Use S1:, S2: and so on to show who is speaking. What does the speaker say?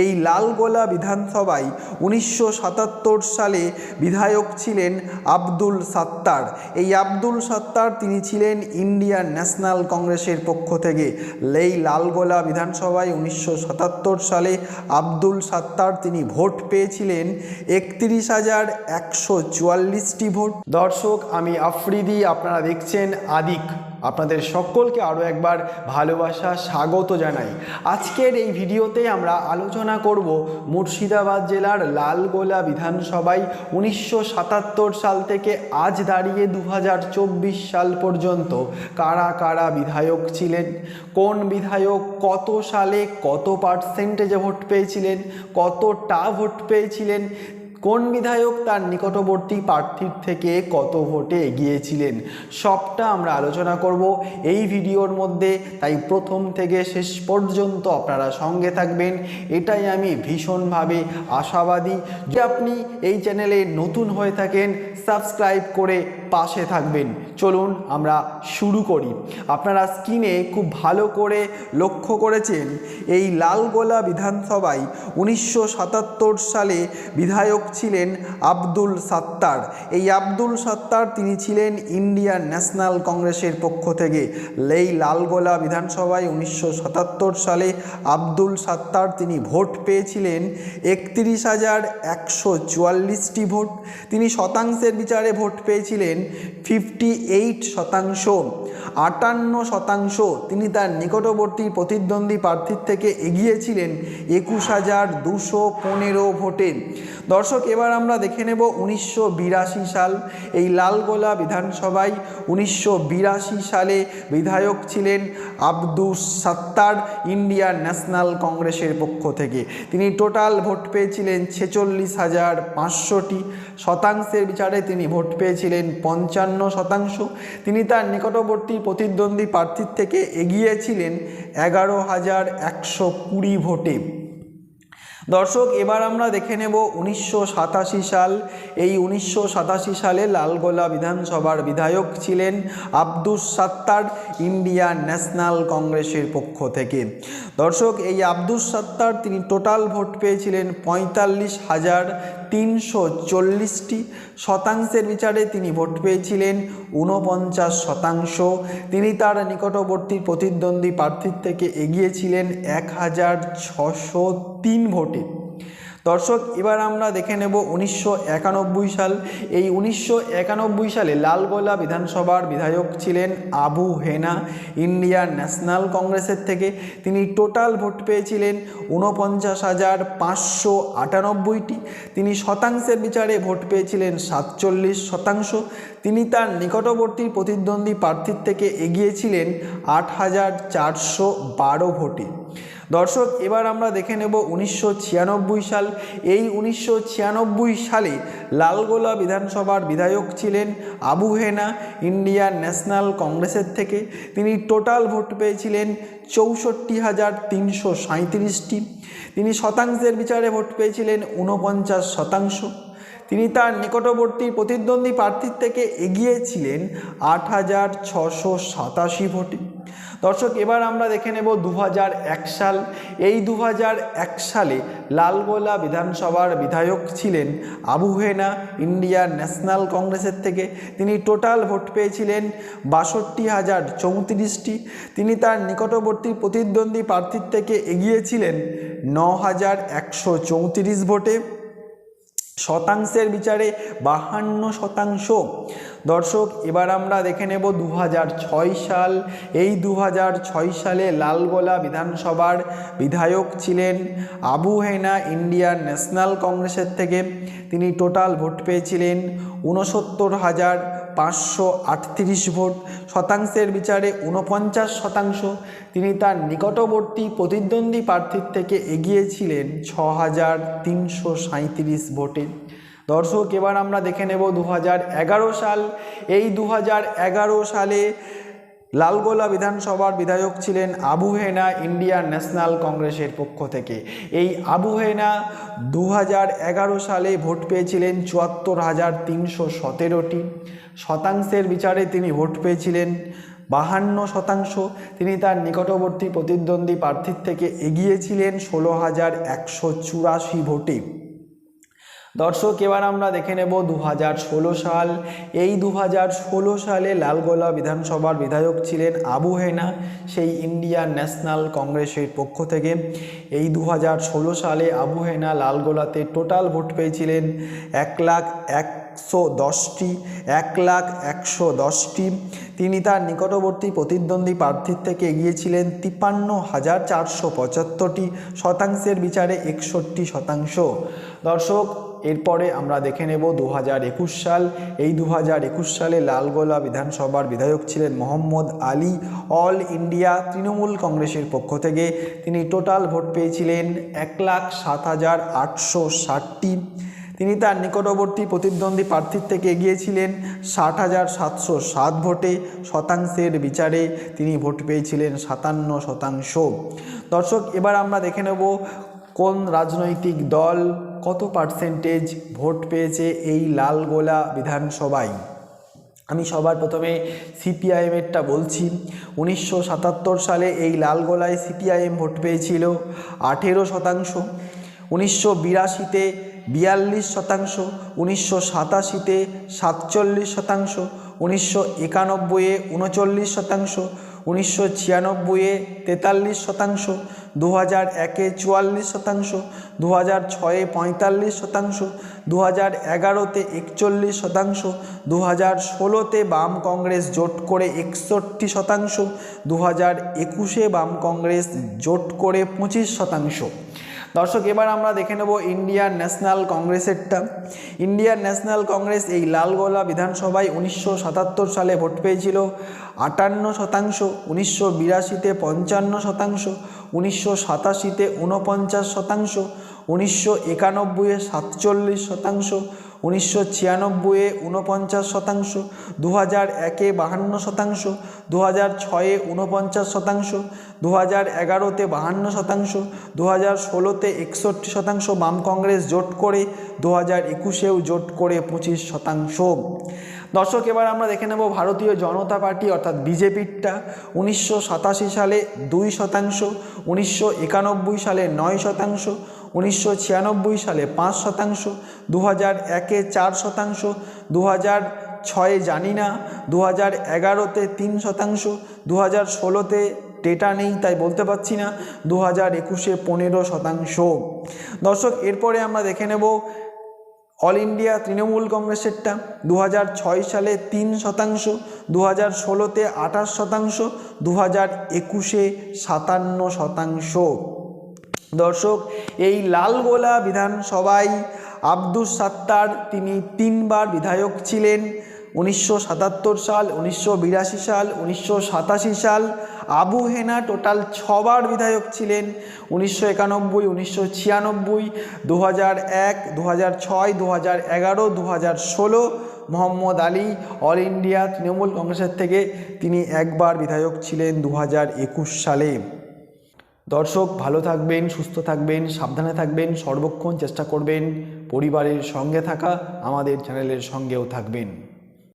S1: এই লালগোলা বিধানসভায় উনিশশো সাতাত্তর সালে বিধায়ক ছিলেন আব্দুল সাত্তার। এই আব্দুল সাত্তার তিনি ছিলেন ইন্ডিয়ান ন্যাশনাল কংগ্রেসের পক্ষ থেকে। এই লালগোলা বিধানসভায় উনিশশো সাতাত্তর সালে আব্দুল সাত্তার তিনি ভোট পেয়েছিলেন একত্রিশ হাজার একশো চুয়াল্লিশটি ভোট। দর্শক, আমি আফ্রিদি, আপনারা দেখছেন আদিক। আপনাদের সকলকে আরও একবার ভালোবাসা, স্বাগত জানাই। আজকের এই ভিডিওতে আমরা আলোচনা করব মুর্শিদাবাদ জেলার লালগোলা বিধানসভায় উনিশশো সাতাত্তর সাল থেকে আজ দাঁড়িয়ে দু হাজার চব্বিশ সাল পর্যন্ত কারা কারা বিধায়ক ছিলেন, কোন বিধায়ক কত সালে কত পার্সেন্টেজে ভোট পেয়েছিলেন, কতটা ভোট পেয়েছিলেন কোন বিধায়ক তার নিকটবর্তী প্রার্থীর থেকে কত ভোটে এগিয়েছিলেন? সবটা আমরা আলোচনা করব এই ভিডিওর মধ্যে। তাই প্রথম থেকে শেষ পর্যন্ত আপনারা সঙ্গে থাকবেন। এটাই আমি ভীষণভাবে আশাবাদী যে আপনি এই চ্যানেলে নতুন হয়ে থাকেন, সাবস্ক্রাইব করে পাশে থাকবেন। চলুন আমরা শুরু করি। আপনারা স্ক্রিনে খুব ভালো করে লক্ষ্য করেছেন, এই লালগোলা বিধানসভায় উনিশশো সাতাত্তর সালে বিধায়ক ছিলেন আব্দুল সাত্তার। এই আব্দুল সাত্তার তিনি ছিলেন ইন্ডিয়ান ন্যাশনাল কংগ্রেসের পক্ষ থেকে। লেই লালগোলা বিধানসভায় উনিশশো সাতাত্তর সালে আব্দুল সাত্তার তিনি ভোট পেয়েছিলেন। একত্রিশ হাজার একশো চুয়াল্লিশটি ভোট। তিনি শতাংশের বিচারে ভোট পেয়েছিলেন। ফিফটি এইট শতাংশ। আটান্ন শতাংশ। তিনি তার নিকটবর্তী প্রতিদ্বন্দ্বী প্রার্থীর থেকে এগিয়েছিলেন। একুশ হাজার দুশো পনেরো ভোটে। দর্শক, এবার আমরা দেখে নেব উনিশশো বিরাশি সাল, এই লালগোলা বিধানসভায় উনিশশো বিরাশি সালে বিধায়ক ছিলেন আব্দুস সাত্তার ইন্ডিয়ান ন্যাশনাল কংগ্রেসের পক্ষ থেকে। তিনি টোটাল ভোট পেয়েছিলেন ছেচল্লিশ হাজার পাঁচশোটি শতাংশের বিচারে তিনি ভোট পেয়েছিলেন পঞ্চান্ন শতাংশ। তিনি তার নিকটবর্তী প্রতিদ্বন্দ্বী প্রার্থীর থেকে এগিয়েছিলেন এগারো হাজার একশো কুড়ি ভোটে। দর্শক, এবার আমরা দেখে নেব উনিশশো সাতাশি সাল। এই উনিশশো সাতাশি সালে লালগোলা বিধানসভার বিধায়ক ছিলেন আব্দুস সাত্তার ইন্ডিয়ান ন্যাশনাল কংগ্রেসের পক্ষ থেকে। দর্শক, এই আব্দুস সাত্তার তিনি টোটাল ভোট পেয়েছিলেন পঁয়তাল্লিশ হাজার তিনশো চল্লিশটি। শতাংশের বিচারে তিনি ভোট পেয়েছিলেন ঊনপঞ্চাশ শতাংশ। তিনি তার নিকটবর্তী প্রতিদ্বন্দ্বী প্রার্থীর থেকে এগিয়েছিলেন এক হাজার ছশো তিন ভোটে। দর্শক, এবার আমরা দেখে নেব উনিশশো একানব্বই সাল। এই উনিশশো একানব্বই সালে লালগোলা বিধানসভার বিধায়ক ছিলেন আবু হেনা, ইন্ডিয়ান ন্যাশনাল কংগ্রেসের থেকে। তিনি টোটাল ভোট পেয়েছিলেন ঊনপঞ্চাশ হাজার পাঁচশো আটানব্বইটি। তিনি শতাংশের বিচারে ভোট পেয়েছিলেন সাতচল্লিশ শতাংশ। তিনি তার নিকটবর্তী প্রতিদ্বন্দ্বী প্রার্থীর থেকে এগিয়েছিলেন আট হাজার চারশো বারো ভোটে। দর্শক, এবার আমরা দেখে নেব উনিশশো ছিয়ানব্বই সাল। এই উনিশশো ছিয়ানব্বই সালে লালগোলা বিধানসভার বিধায়ক ছিলেন আবু হেনা, ইন্ডিয়ান ন্যাশনাল কংগ্রেসের থেকে। তিনি টোটাল ভোট পেয়েছিলেন চৌষট্টি হাজার তিনশো সাঁত্রিশটি তিনি শতাংশের বিচারে ভোট পেয়েছিলেন ঊনপঞ্চাশ শতাংশ। তিনি তার নিকটবর্তী প্রতিদ্বন্দ্বী প্রার্থীর থেকে এগিয়েছিলেন আট হাজার ছশো সাতাশি ভোটে। দর্শক, এবার আমরা দেখে নেব দু সাল। এই দু সালে লালগোলা বিধানসভার বিধায়ক ছিলেন আবু হেনা, ইন্ডিয়ান ন্যাশনাল কংগ্রেসের থেকে। তিনি টোটাল ভোট পেয়েছিলেন বাষট্টি হাজার চৌত্রিশটি। তিনি তার নিকটবর্তী প্রতিদ্বন্দ্বী প্রার্থীর থেকে এগিয়েছিলেন ন হাজার একশো ভোটে। শতাংশের বিচারে বাহান্ন শতাংশ। দর্শক, এবার আমরা দেখে নেব দু হাজার ছয় সাল। এই দু হাজার ছয় সালে লালগোলা বিধানসভার বিধায়ক ছিলেন আবু হেনা ইন্ডিয়ান ন্যাশনাল কংগ্রেসের থেকে। তিনি টোটাল ভোট পেয়েছিলেন ঊনসত্তর হাজার পাঁচশো আটত্রিশ ভোট। শতাংশের বিচারে ঊনপঞ্চাশ শতাংশ। তিনি তার নিকটবর্তী প্রতিদ্বন্দ্বী প্রার্থীর থেকে এগিয়েছিলেন ছ হাজার তিনশো সাঁত্রিশ ভোটে। দর্শক, এবার আমরা দেখে নেব দু হাজার এগারো সাল। এই দু হাজার এগারো সালে লালগোলা বিধানসভার বিধায়ক ছিলেন আবু হেনা, ইন্ডিয়ান ন্যাশনাল কংগ্রেসের পক্ষ থেকে। এই আবু হেনা দু হাজার এগারো সালে ভোট পেয়েছিলেন চুয়াত্তর হাজার তিনশো সতেরোটি। শতাংশের বিচারে তিনি ভোট পেয়েছিলেন বাহান্ন শতাংশ। তিনি তার নিকটবর্তী প্রতিদ্বন্দ্বী প্রার্থীর থেকে এগিয়েছিলেন ষোলো হাজার একশো চুরাশি ভোটে। দর্শক, এবার আমরা দেখে নেব দু হাজার ষোলো সাল। এই দু হাজার ষোলো সালে লালগোলা বিধানসভার বিধায়ক ছিলেন আবু হেনা, সেই ইন্ডিয়ান ন্যাশনাল কংগ্রেসের পক্ষ থেকে। এই দু হাজার ষোলো সালে আবু হেনা লালগোলাতে টোটাল ভোট পেয়েছিলেন এক লাখ একশো দশটি, এক লাখ একশো দশটি। তিনি তার নিকটবর্তী প্রতিদ্বন্দ্বী প্রার্থীর থেকে এগিয়েছিলেন তিপ্পান্ন হাজার চারশো পঁচাত্তরটি শতাংশের বিচারে একষট্টি শতাংশ। দর্শক এরপরে আমরা দেখে নেব দু হাজার একুশ সাল। এই দু হাজার একুশ সালে লালগোলা বিধানসভার বিধায়ক ছিলেন মোহাম্মদ আলী অল ইন্ডিয়া তৃণমূল কংগ্রেসের পক্ষ থেকে। তিনি টোটাল ভোট পেয়েছিলেন এক লাখ সাত হাজার আটশো ষাটটি। তিনি তার নিকটবর্তী প্রতিদ্বন্দ্বী প্রার্থীর থেকে এগিয়েছিলেন ষাট হাজার সাতশো সাত ভোটে শতাংশের বিচারে। তিনি ভোট পেয়েছিলেন সাতান্ন শতাংশ। দর্শক, এবার আমরা দেখে নেব কোন রাজনৈতিক দল কত পার্সেন্টেজ ভোট পেয়েছে এই লালগোলা বিধানসভায়? আমি সবার প্রথমে সিপিআইএমেরটা বলছি। উনিশশো সাতাত্তর সালে এই লালগোলায় সিপিআইএম ভোট পেয়েছিল আঠেরো শতাংশ। উনিশশো বিরাশিতে বিয়াল্লিশ শতাংশ। উনিশশো সাতাশিতে সাতচল্লিশ শতাংশ। উনিশশো একানব্বইয়ে উনচল্লিশ শতাংশ। উনিশশো ছিয়ানব্বইয়ে তেতাল্লিশ শতাংশ দু হাজার একে চুয়াল্লিশ শতাংশ দু হাজার ছয়ে পঁয়তাল্লিশ শতাংশ দু হাজার এগারোতে একচল্লিশ শতাংশ দু হাজার ষোলোতে বাম কংগ্রেস জোট করে একষট্টি শতাংশ দু হাজার একুশে বাম কংগ্রেস জোট করে পঁচিশ শতাংশ। দর্শক, এবার আমরা দেখে নেব ইন্ডিয়ান ন্যাশনাল কংগ্রেসেরটা ইন্ডিয়ান ন্যাশনাল কংগ্রেস এই লালগোলা বিধানসভায় উনিশশো সাতাত্তর সালে ভোট পেয়েছিল। আটান্ন শতাংশ, উনিশশো বিরাশিতে পঞ্চান্ন শতাংশ, উনিশশো সাতাশিতে ঊনপঞ্চাশ শতাংশ, উনিশশো একানব্বইয়ে সাতচল্লিশ শতাংশ উনিশশো ছিয়ানব্বইয়ে ঊনপঞ্চাশ শতাংশ দু হাজার একে বাহান্ন শতাংশ দু হাজার ছয়ে ঊনপঞ্চাশ শতাংশ দু হাজার এগারোতে বাহান্ন শতাংশ দু হাজার ষোলোতে একষট্টি শতাংশ বাম কংগ্রেস জোট করে দু হাজার একুশেও জোট করে পঁচিশ শতাংশ। দর্শক, এবার আমরা দেখে নেব ভারতীয় জনতা পার্টি, অর্থাৎ বিজেপিরটা, উনিশশো সাতাশি সালে দুই শতাংশ, উনিশশো একানব্বই সালে নয় শতাংশ উনিশশো ছিয়ানব্বই সালে পাঁচ শতাংশ দু হাজার একে চার শতাংশ দু হাজার ছয়ে জানি না দু হাজার এগারোতে তিন শতাংশ দু হাজার ষোলোতে ডেটা নেই তাই বলতে পারছি না দু হাজার একুশে পনেরো শতাংশ। দর্শক, এরপরে আমরা দেখে নেব অল ইন্ডিয়া তৃণমূল কংগ্রেসেরটা দু ছয় সালে তিন শতাংশ দু হাজার ষোলোতে আঠাশ শতাংশ দু হাজার একুশে সাতান্ন শতাংশ। দর্শক, এই লালগোলা বিধানসভায় আব্দুস সাত্তার তিনি তিনবার বিধায়ক ছিলেন। উনিশশো সাতাত্তর সাল, উনিশশো বিরাশি সাল, উনিশশো সাতাশি সাল আবু হেনা টোটাল ছবার বিধায়ক ছিলেন। উনিশশো একানব্বই, উনিশশো ছিয়ানব্বই দু হাজার এক দু হাজার ছয় দু হাজার এগারো দু হাজার ষোলো মোহাম্মদ আলী অল ইন্ডিয়া তৃণমূল কংগ্রেসের থেকে তিনি একবার বিধায়ক ছিলেন দু হাজার একুশ সালে। দর্শক ভালো থাকবেন, সুস্থ থাকবেন, সাবধানে থাকবেন, সর্বক্ষণ চেষ্টা করবেন, পরিবারের সঙ্গে থাকা, আমাদের চ্যানেলের সঙ্গেও থাকবেন।